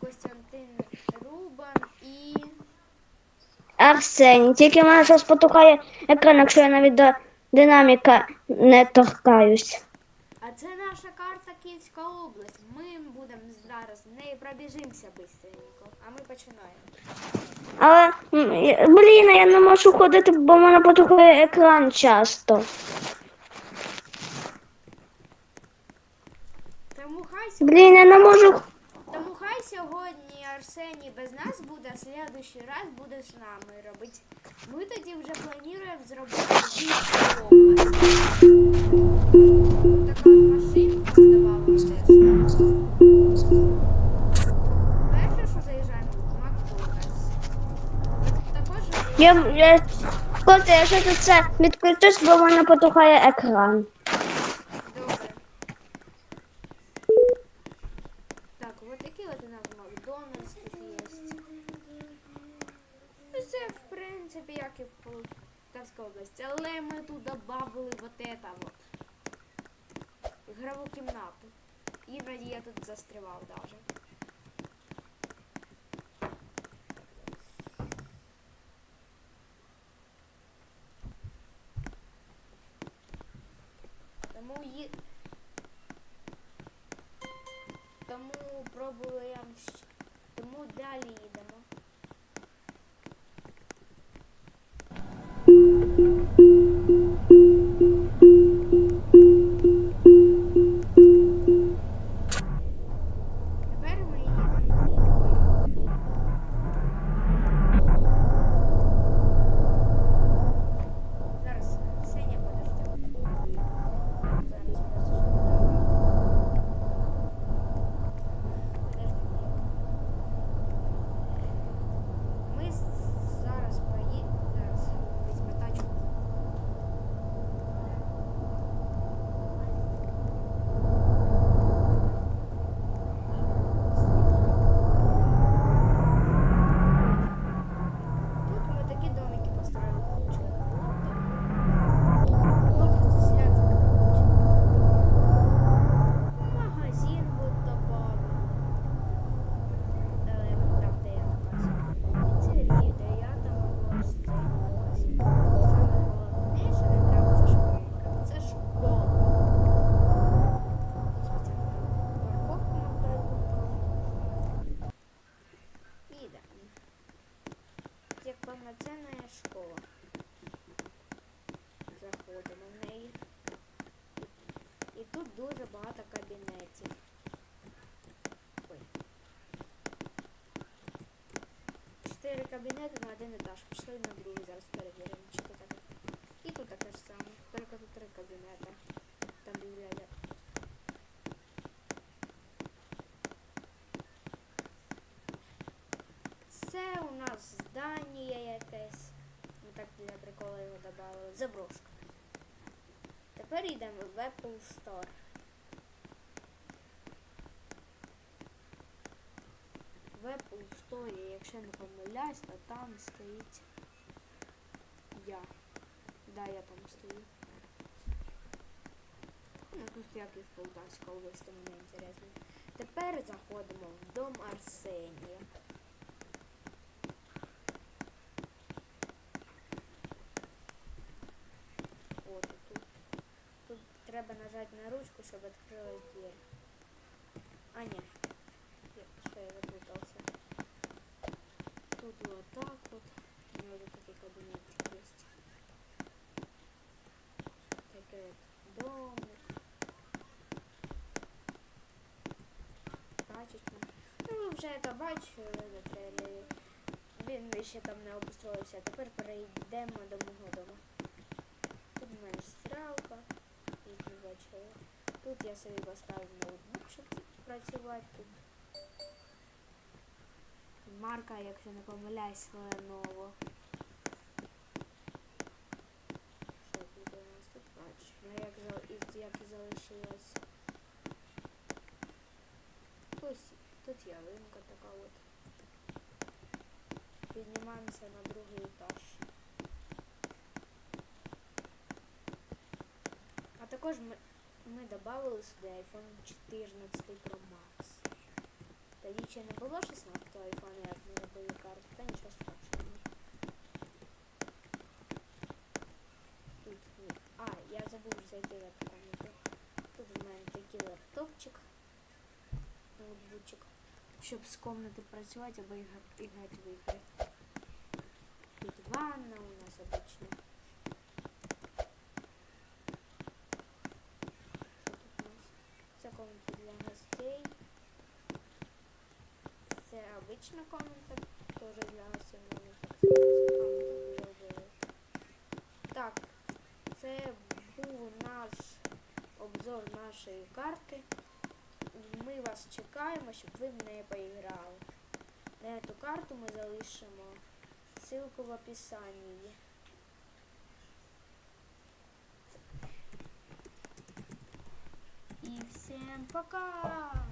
Костянтин Рубан і. Арсеній. Тільки в мене зараз потухає екран, якщо я навіть до динаміка не торкаюсь. А це наша карта Київська область. Ми будемо зараз в неї пробіжимося бистренько. А ми починаємо. Але, м, я- блін, я не можу ходити, бо в мене потухає екран часто. Тому хай сьогодні, Блін, я не можу. Сьогодні Арсеній без нас буде, а следующий раз буде з нами робити. Ми тоді вже плануємо зробити область. Така машинка Макдональдс. Також Я, я, Коти, якщо ти це відключиш, бо в мене потухає екран. Добре. Так, вот такий от у нас Макдональдс тут є. Ну, Це, в принципі, як і в Області. Але ми тут додали вот это вот. Ігрову кімнату. Іноді я тут застрівав даже. Тому ї... Тому пробуємо. Тому далі їдемо. Як повноцінна школа. Заходимо в неї. І тут дуже багато кабінетів. Ой. Чотири кабінети на один етаж. Пішли на другий, зараз перевіримо, чи тут таке. І тут таке ж саме. Тільки тут три кабінети. Там бібліотека. Це у нас здання так для приколу його додали. Заброшка. Тепер йдемо в Apple Store. В Apple Store, якщо не помиляюсь, то там стоїть я. Да, я там стою. Ну, тут як і в Полтавській області, мені інтересно. Тепер заходимо в дом Арсенія. От і тут. Тут нажати на ручку, щоб відкрилась дверь. А, ні. Я- Що я заплутався. Тут вот так вот. У него тут такой кабинетик есть. Вот домик. Качечка. Ну, ви вже це бачили на трейлері. Він ще там не обустроївся. Тепер перейдемо до мого дому. Тут в мене стрілка, як ви бачили. Тут я собі поставив ноутбук, щоб працювати тут. Марка, якщо не помиляюсь, Lenovo. Що тут у нас тут бачимо, як, за- і- як і залишилось. Ось тут ялинка така от. Піднімаємося на другий етаж. А також ми, ми додали сюди iPhone 14 Pro Max. Тоді ще не було 16 айфона, як ми робили карту, та нічого страшного. Тут ні. А, я забув зайти в эту комнату. Тут у мене такий лаптопчик, ноутбучик, щоб з комнати працювати або ігра- іграти в ігри. Тут ванна у нас обычно. Що тут у нас? Це комната для гостей. Це обична комната, теж для гостей можна так сказати. А, ми тут вже робили. Так, це був наш обзор нашої карти. Ми вас чекаємо, щоб ви в неї поіграли. На цю карту ми залишимо ссылку в описании. И всем пока!